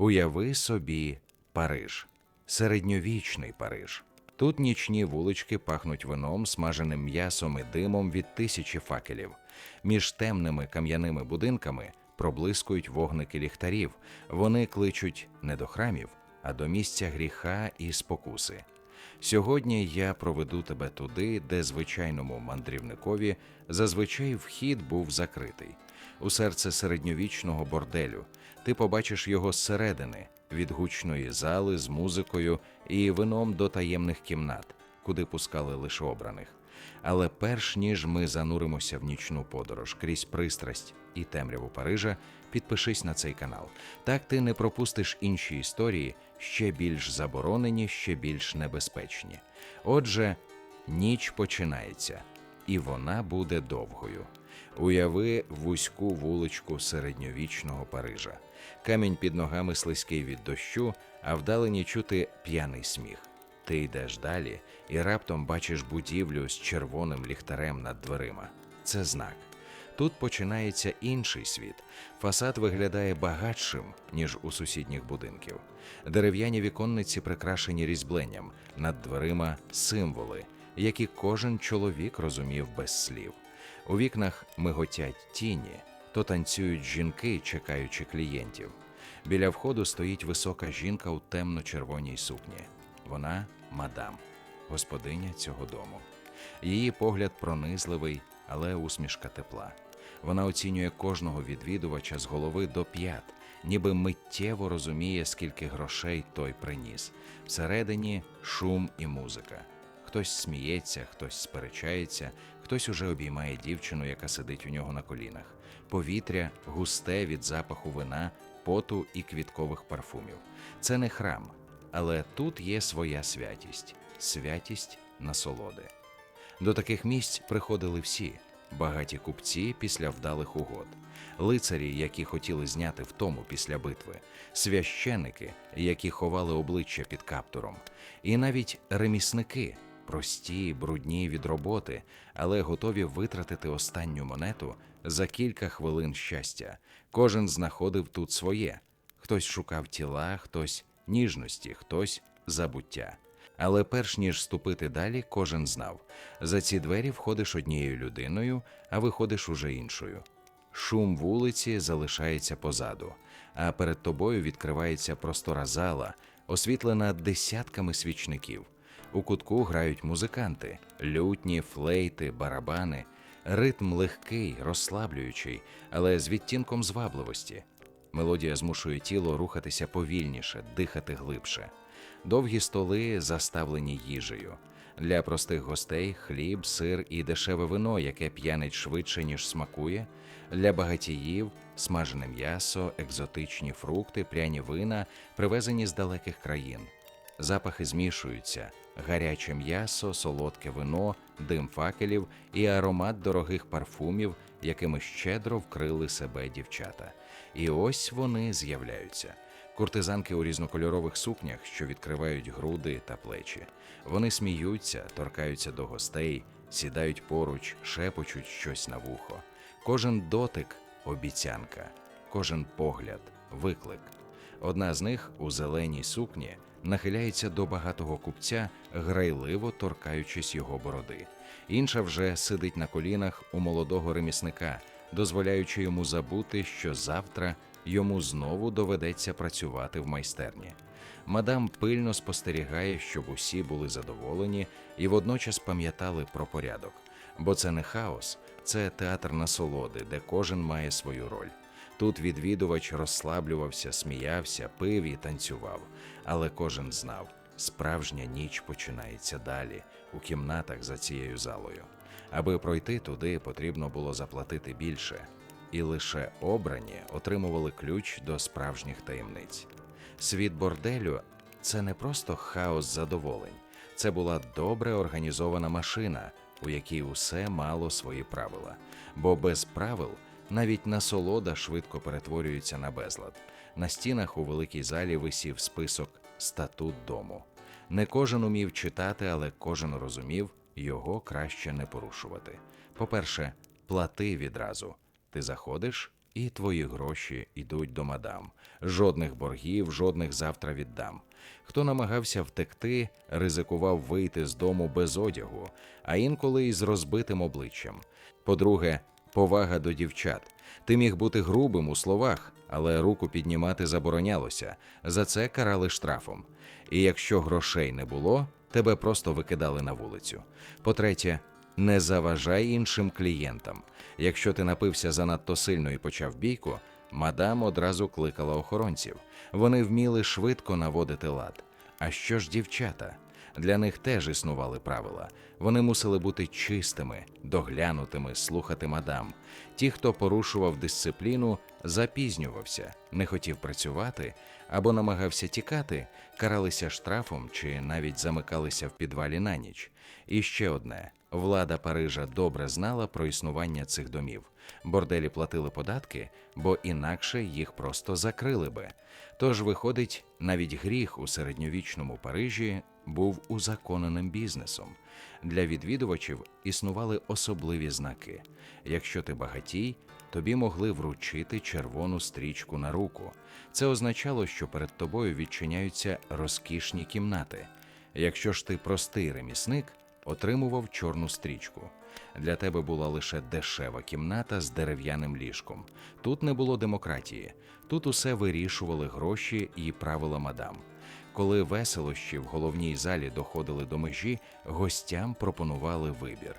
Уяви собі Париж, середньовічний Париж. Тут нічні вулички пахнуть вином, смаженим м'ясом і димом від тисячі факелів. Між темними кам'яними будинками проблискують вогники ліхтарів. Вони кличуть не до храмів, а до місця гріха і спокуси. Сьогодні я проведу тебе туди, де звичайному мандрівникові зазвичай вхід був закритий. У серце середньовічного борделю ти побачиш його зсередини, від гучної зали з музикою і вином до таємних кімнат, куди пускали лише обраних. Але перш ніж ми зануримося в нічну подорож крізь пристрасть і темряву Парижа, підпишись на цей канал. Так ти не пропустиш інші історії, ще більш заборонені, ще більш небезпечні. Отже, ніч починається, і вона буде довгою. Уяви вузьку вуличку середньовічного Парижа. Камінь під ногами слизький від дощу, а вдалині чути п'яний сміх. Ти йдеш далі і раптом бачиш будівлю з червоним ліхтарем над дверима. Це знак. Тут починається інший світ. Фасад виглядає багатшим, ніж у сусідніх будинків. Дерев'яні віконниці прикрашені різьбленням, над дверима символи, які кожен чоловік розумів без слів. У вікнах миготять тіні, то танцюють жінки, чекаючи клієнтів. Біля входу стоїть висока жінка у темно-червоній сукні. Вона мадам, господиня цього дому. Її погляд пронизливий, але усмішка тепла. Вона оцінює кожного відвідувача з голови до п'ят, ніби миттєво розуміє, скільки грошей той приніс. Всередині шум і музика. Хтось сміється, хтось сперечається, хтось уже обіймає дівчину, яка сидить у нього на колінах. Повітря густе від запаху вина, поту і квіткових парфумів. Це не храм, але тут є своя святість святість насолоди. До таких місць приходили всі багаті купці після вдалих угод, лицарі, які хотіли зняти втому після битви, священики, які ховали обличчя під каптуром, і навіть ремісники, прості, брудні від роботи, але готові витратити останню монету за кілька хвилин щастя. Кожен знаходив тут своє. Хтось шукав тіла, хтось ніжності, хтось забуття. Але перш ніж ступити далі, кожен знав за ці двері входиш однією людиною, а виходиш уже іншою. Шум вулиці залишається позаду, а перед тобою відкривається простора зала, освітлена десятками свічників. У кутку грають музиканти, лютні, флейти, барабани. Ритм легкий, розслаблюючий, але з відтінком звабливості. Мелодія змушує тіло рухатися повільніше, дихати глибше. Довгі столи заставлені їжею. Для простих гостей хліб, сир і дешеве вино, яке п'янить швидше, ніж смакує. Для багатіїв смажене м'ясо, екзотичні фрукти, пряні вина, привезені з далеких країн. Запахи змішуються: гаряче м'ясо, солодке вино, дим факелів і аромат дорогих парфумів, якими щедро вкрили себе дівчата. І ось вони з'являються. Куртизанки у різнокольорових сукнях, що відкривають груди та плечі. Вони сміються, торкаються до гостей, сідають поруч, шепочуть щось на вухо. Кожен дотик обіцянка, кожен погляд виклик. Одна з них у зеленій сукні нахиляється до багатого купця, грайливо торкаючись його бороди. Інша вже сидить на колінах у молодого ремісника, дозволяючи йому забути, що завтра йому знову доведеться працювати в майстерні. Мадам пильно спостерігає, щоб усі були задоволені і водночас пам'ятали про порядок. Бо це не хаос, це театр насолоди, де кожен має свою роль. Тут відвідувач розслаблювався, сміявся, пив і танцював, але кожен знав, справжня ніч починається далі, у кімнатах за цією залою. Аби пройти туди, потрібно було заплатити більше, і лише обрані отримували ключ до справжніх таємниць. Світ борделю це не просто хаос задоволень, це була добре організована машина, у якій усе мало свої правила. Бо без правил навіть насолода швидко перетворюється на безлад. На стінах у великій залі висів список статут дому. Не кожен умів читати, але кожен розумів, його краще не порушувати. По-перше, плати відразу. Ти заходиш І твої гроші йдуть до мадам. Жодних боргів, жодних завтра віддам. Хто намагався втекти, ризикував вийти з дому без одягу, а інколи й з розбитим обличчям. По-друге, повага до дівчат. Ти міг бути грубим у словах, але руку піднімати заборонялося. За це карали штрафом. І якщо грошей не було, тебе просто викидали на вулицю. По-третє, не заважай іншим клієнтам. Якщо ти напився занадто сильно і почав бійку, мадам одразу кликала охоронців. Вони вміли швидко наводити лад. А що ж дівчата? Для них теж існували правила. Вони мусили бути чистими, доглянутими, слухати мадам. Ті, хто порушував дисципліну, запізнювався, не хотів працювати або намагався тікати, каралися штрафом чи навіть замикалися в підвалі на ніч. І ще одне: влада Парижа добре знала про існування цих домів. Борделі платили податки, бо інакше їх просто закрили би. Тож, виходить, навіть гріх у середньовічному Парижі був узаконеним бізнесом. Для відвідувачів існували особливі знаки. Якщо ти багатій, тобі могли вручити червону стрічку на руку. Це означало, що перед тобою відчиняються розкішні кімнати. Якщо ж ти простий ремісник, отримував чорну стрічку. Для тебе була лише дешева кімната з дерев'яним ліжком. Тут не було демократії, тут усе вирішували гроші і правила мадам. Коли веселощі в головній залі доходили до межі, гостям пропонували вибір.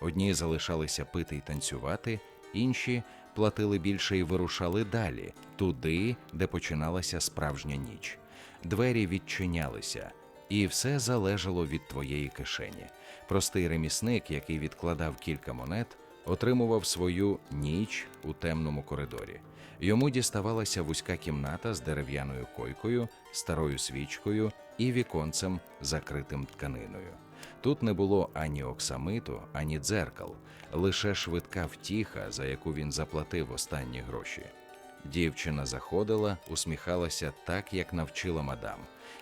Одні залишалися пити й танцювати, інші платили більше і вирушали далі, туди, де починалася справжня ніч. Двері відчинялися, і все залежало від твоєї кишені. Простий ремісник, який відкладав кілька монет, отримував свою ніч у темному коридорі. Йому діставалася вузька кімната з дерев'яною койкою, старою свічкою і віконцем, закритим тканиною. Тут не було ані оксамиту, ані дзеркал, лише швидка втіха, за яку він заплатив останні гроші. Дівчина заходила, усміхалася так, як навчила мадам,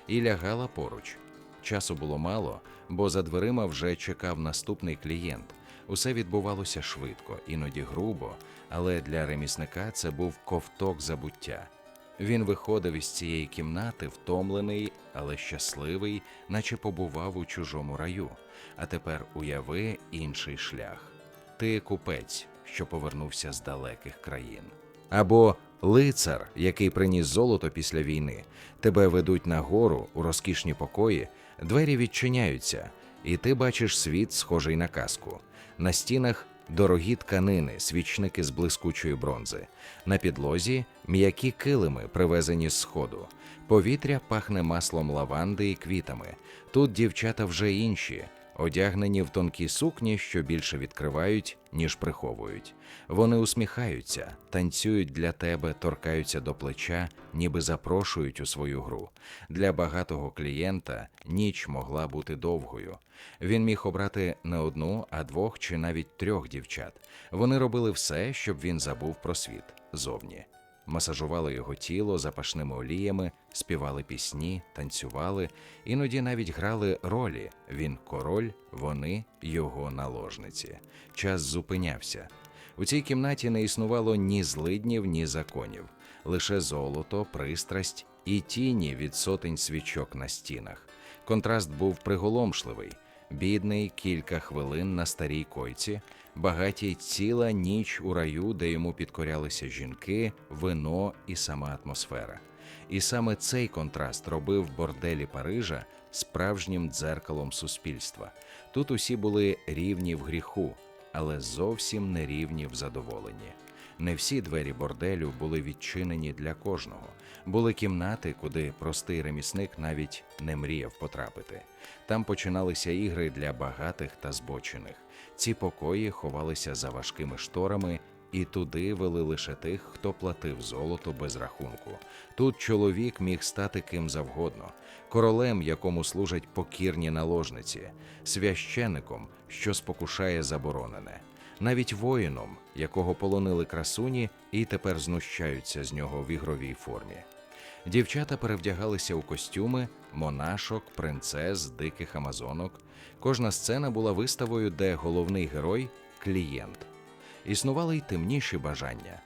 і лягала поруч. Часу було мало, бо за дверима вже чекав наступний клієнт. Усе відбувалося швидко, іноді грубо, але для ремісника це був ковток забуття. Він виходив із цієї кімнати, втомлений, але щасливий, наче побував у чужому раю. А тепер уяви інший шлях. Ти купець, що повернувся з далеких країн. Або лицар, який приніс золото після війни. Тебе ведуть нагору у розкішні покої, двері відчиняються, і ти бачиш світ, схожий на казку. На стінах дорогі тканини, свічники з блискучої бронзи. На підлозі м'які килими, привезені з сходу. Повітря пахне маслом лаванди і квітами. Тут дівчата вже інші, одягнені в тонкі сукні, що більше відкривають, ніж приховують. Вони усміхаються, танцюють для тебе, торкаються до плеча, ніби запрошують у свою гру. Для багатого клієнта ніч могла бути довгою. Він міг обрати не одну, а двох чи навіть трьох дівчат. Вони робили все, щоб він забув про світ зовні. Масажували його тіло запашними оліями, співали пісні, танцювали, іноді навіть грали ролі. Він король, вони його наложниці. Час зупинявся. У цій кімнаті не існувало ні злиднів, ні законів, лише золото, пристрасть і тіні від сотень свічок на стінах. Контраст був приголомшливий. Бідний кілька хвилин на старій койці, багатій ціла ніч у раю, де йому підкорялися жінки, вино і сама атмосфера. І саме цей контраст робив борделі Парижа справжнім дзеркалом суспільства. Тут усі були рівні в гріху, але зовсім не рівні в задоволенні. Не всі двері борделю були відчинені для кожного. Були кімнати, куди простий ремісник навіть не мріяв потрапити. Там починалися ігри для багатих та збочених. Ці покої ховалися за важкими шторами, і туди вели лише тих, хто платив золото без рахунку. Тут чоловік міг стати ким завгодно, королем, якому служать покірні наложниці, священником, що спокушає заборонене навіть воїном, якого полонили красуні і тепер знущаються з нього в ігровій формі. Дівчата перевдягалися у костюми, монашок, принцес, диких амазонок. Кожна сцена була виставою, де головний герой клієнт. Існували й темніші бажання.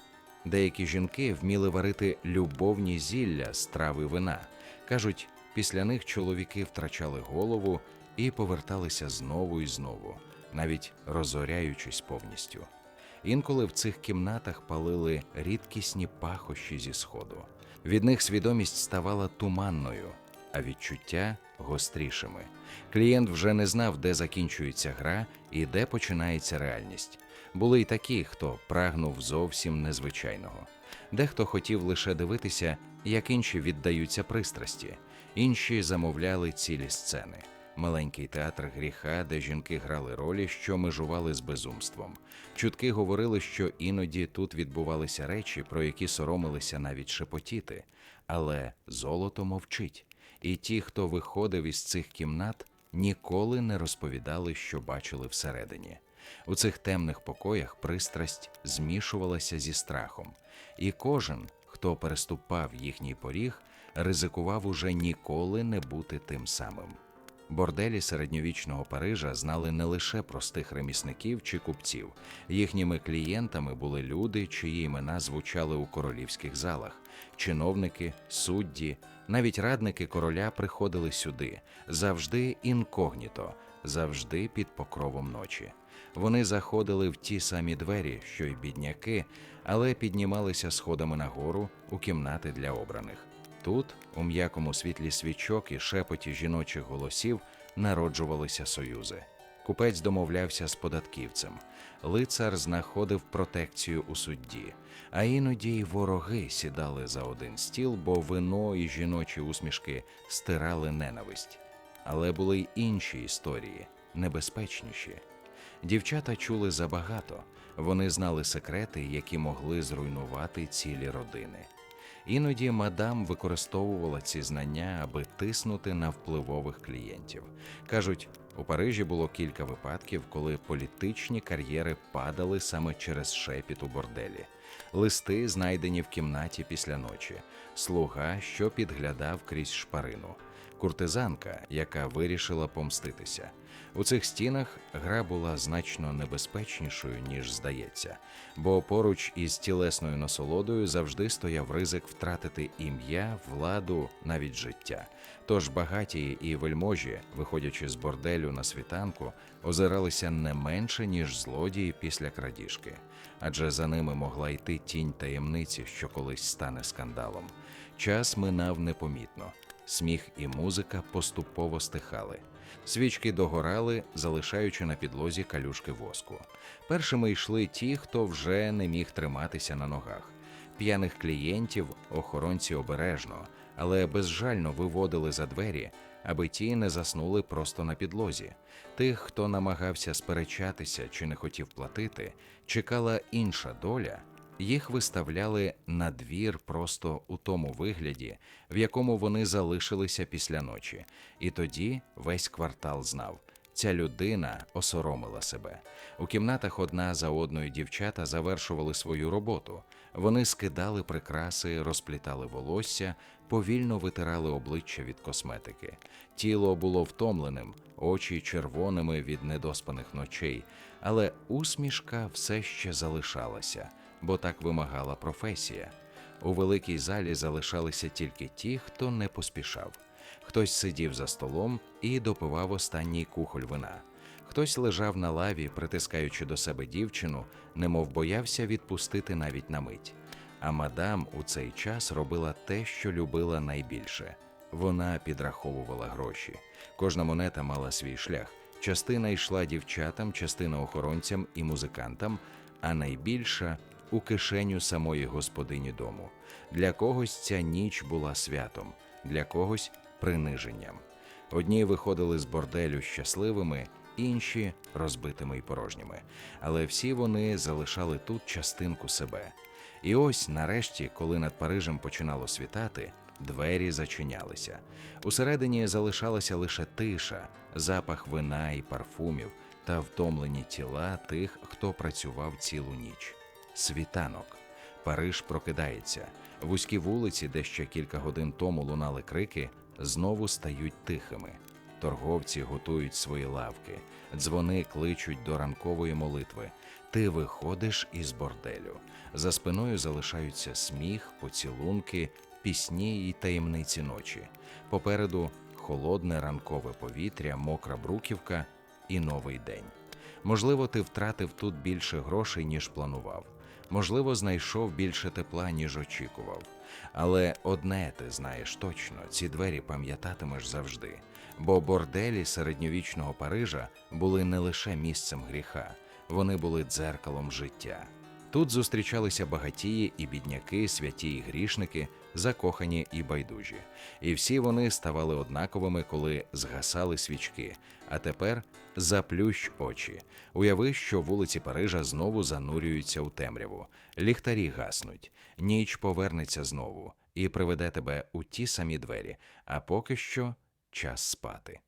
Деякі жінки вміли варити любовні зілля з трави вина. Кажуть, після них чоловіки втрачали голову і поверталися знову і знову, навіть розоряючись повністю. Інколи в цих кімнатах палили рідкісні пахощі зі сходу. Від них свідомість ставала туманною, а відчуття гострішими. Клієнт вже не знав, де закінчується гра і де починається реальність. Були й такі, хто прагнув зовсім незвичайного. Дехто хотів лише дивитися, як інші віддаються пристрасті, інші замовляли цілі сцени. Маленький театр гріха, де жінки грали ролі, що межували з безумством. Чутки говорили, що іноді тут відбувалися речі, про які соромилися навіть шепотіти. Але золото мовчить, і ті, хто виходив із цих кімнат, ніколи не розповідали, що бачили всередині. У цих темних покоях пристрасть змішувалася зі страхом, і кожен, хто переступав їхній поріг, ризикував уже ніколи не бути тим самим. Борделі середньовічного Парижа знали не лише простих ремісників чи купців. Їхніми клієнтами були люди, чиї імена звучали у королівських залах. Чиновники, судді, навіть радники короля приходили сюди завжди інкогніто, завжди під покровом ночі. Вони заходили в ті самі двері, що й бідняки, але піднімалися сходами нагору у кімнати для обраних. Тут, у м'якому світлі свічок і шепоті жіночих голосів, народжувалися союзи. Купець домовлявся з податківцем, лицар знаходив протекцію у судді, а іноді й вороги сідали за один стіл, бо вино і жіночі усмішки стирали ненависть. Але були й інші історії, небезпечніші. Дівчата чули забагато, вони знали секрети, які могли зруйнувати цілі родини. Іноді мадам використовувала ці знання, аби тиснути на впливових клієнтів. Кажуть, у Парижі було кілька випадків, коли політичні кар'єри падали саме через шепіт у борделі, листи, знайдені в кімнаті після ночі, слуга, що підглядав крізь шпарину, куртизанка, яка вирішила помститися. У цих стінах гра була значно небезпечнішою, ніж здається, бо поруч із тілесною насолодою завжди стояв ризик втратити ім'я, владу, навіть життя. Тож багаті і вельможі, виходячи з борделю на світанку, озиралися не менше, ніж злодії після крадіжки, адже за ними могла йти тінь таємниці, що колись стане скандалом. Час минав непомітно. Сміх і музика поступово стихали. Свічки догорали, залишаючи на підлозі калюшки воску. Першими йшли ті, хто вже не міг триматися на ногах. П'яних клієнтів охоронці обережно, але безжально виводили за двері, аби ті не заснули просто на підлозі. Тих, хто намагався сперечатися чи не хотів платити, чекала інша доля. Їх виставляли на двір просто у тому вигляді, в якому вони залишилися після ночі, і тоді весь квартал знав. Ця людина осоромила себе. У кімнатах одна за одною дівчата завершували свою роботу. Вони скидали прикраси, розплітали волосся, повільно витирали обличчя від косметики. Тіло було втомленим, очі червоними від недоспаних ночей, але усмішка все ще залишалася бо так вимагала професія. У великій залі залишалися тільки ті, хто не поспішав. Хтось сидів за столом і допивав останній кухоль вина. Хтось лежав на лаві, притискаючи до себе дівчину, немов боявся відпустити навіть на мить. А мадам у цей час робила те, що любила найбільше. Вона підраховувала гроші. Кожна монета мала свій шлях. Частина йшла дівчатам, частина охоронцям і музикантам, а найбільша у кишеню самої господині дому. Для когось ця ніч була святом, для когось приниженням. Одні виходили з борделю щасливими, інші розбитими й порожніми, але всі вони залишали тут частинку себе. І ось, нарешті, коли над Парижем починало світати, двері зачинялися. Усередині залишалася лише тиша, запах вина і парфумів та втомлені тіла тих, хто працював цілу ніч. Світанок. Париж прокидається. Вузькі вулиці, де ще кілька годин тому лунали крики, знову стають тихими. Торговці готують свої лавки, дзвони кличуть до ранкової молитви. Ти виходиш із борделю. За спиною залишаються сміх, поцілунки, пісні й таємниці ночі. Попереду холодне ранкове повітря, мокра бруківка і новий день. Можливо, ти втратив тут більше грошей, ніж планував. Можливо, знайшов більше тепла, ніж очікував. Але одне ти знаєш точно: ці двері пам'ятатимеш завжди. Бо борделі середньовічного Парижа були не лише місцем гріха, вони були дзеркалом життя. Тут зустрічалися багатії і бідняки, святі і грішники, закохані і байдужі. І всі вони ставали однаковими, коли згасали свічки. А тепер заплющ очі. Уяви, що вулиці Парижа знову занурюються у темряву. Ліхтарі гаснуть, ніч повернеться знову і приведе тебе у ті самі двері. А поки що час спати.